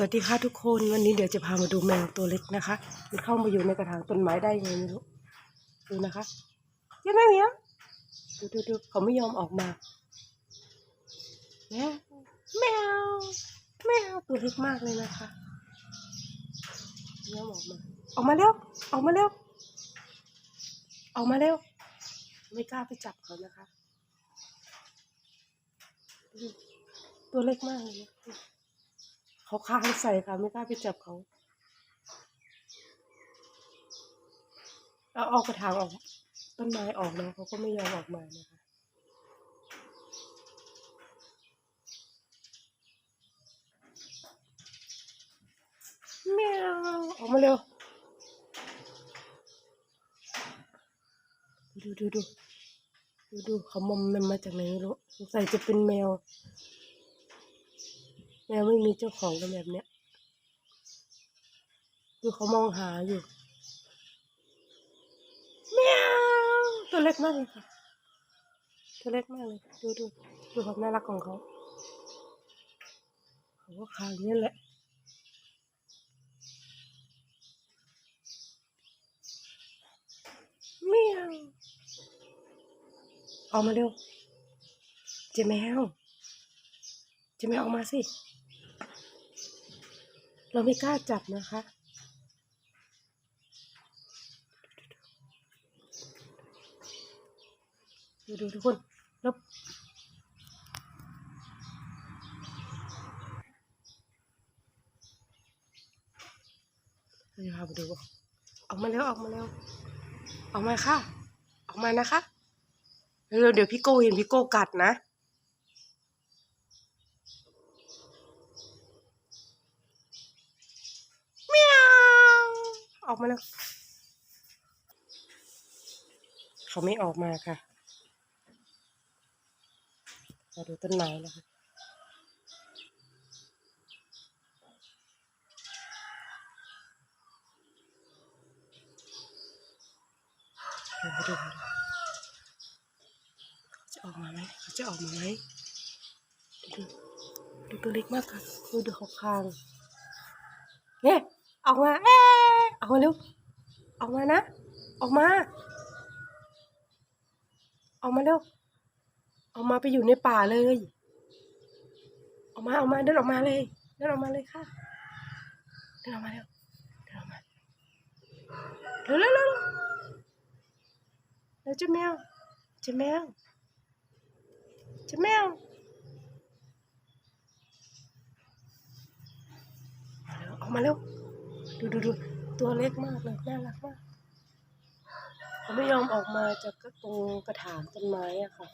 สวัสดีค่ะทุกคนวันนี้เดี๋ยวจะพามาดูแมวตัวเล็กนะคะ มันเข้ามาอยู่ในกระถางต้นไม้ได้ยังไงไม่รู้ดูนะคะยังไงเนี่ยดูดูดูเขาไม่ยอมออกมาแมวแมวแมวตัวเล็กมากเลยนะคะยอมออกมาออกมาเร็วออกมาเร็วออกมาเร็วไม่กล้าไปจับเขานะคะ ตัวเล็กมากเลยนะ เขาค้างใส่ค่ะ ไม่กล้าไปจับเขาเอาเออกกระถางออก ต้นไม้ออกนะเขาก็ไม่ยอมออกมานะคะแมวออกมาเร็ว ดูดูดูดูดูเขามอมมันมาจากไหนไม่รู้สงสัยจะเป็นแมว แมวไม่มีเจ้าของกันแบบเนี้ยดูเขามองหาอยู่แมวตัวเล็กมากเลยค่ะตัวเล็กมากเลยดูดูดูความน่ารักของเขาเขาก็คางอย่างนี้แหละแมวออกมาเร็วเจ๊แมวเจ๊แมวออกมาสิ เราไม่กล้าจับนะคะ ดูดูทุกคนแล้วเราจะพาไปดู ออกมาแล้วออกมาแล้ว ออกมาค่ะ ออกมานะคะ เร็วเดี๋ยวพี่โกเห็นพี่โกกัดนะ เมียว ออกมาแล้วเขาไม่ออกมาค่ะมาดูต้นไม้นะคะดูดูจะออกมาไหมจะออกมาไหมดูดูตัวเล็กมากค่ะดูดูเขาคางเนี่ย ออกมาเอ๊ะออกมาเร็วออกมานะ ออกมา ออกมาเร็วออกมาไปอยู่ในป่าเลย ออกมาออกมาเดินออกมาเลยเดินออกมาเลยค่ะเดินออกมาเร็วเดินออกมาเร็วเร็วเร็วเร็วเร็วเจ้าแมวเจ้าแมวเจ้าแมวออกมาเร็ว ดูดูดูตัวเล็กมากเลยน่ารักมากเขาไม่ยอมออกมาจากตรงกระถางต้นไม้อะค่ะ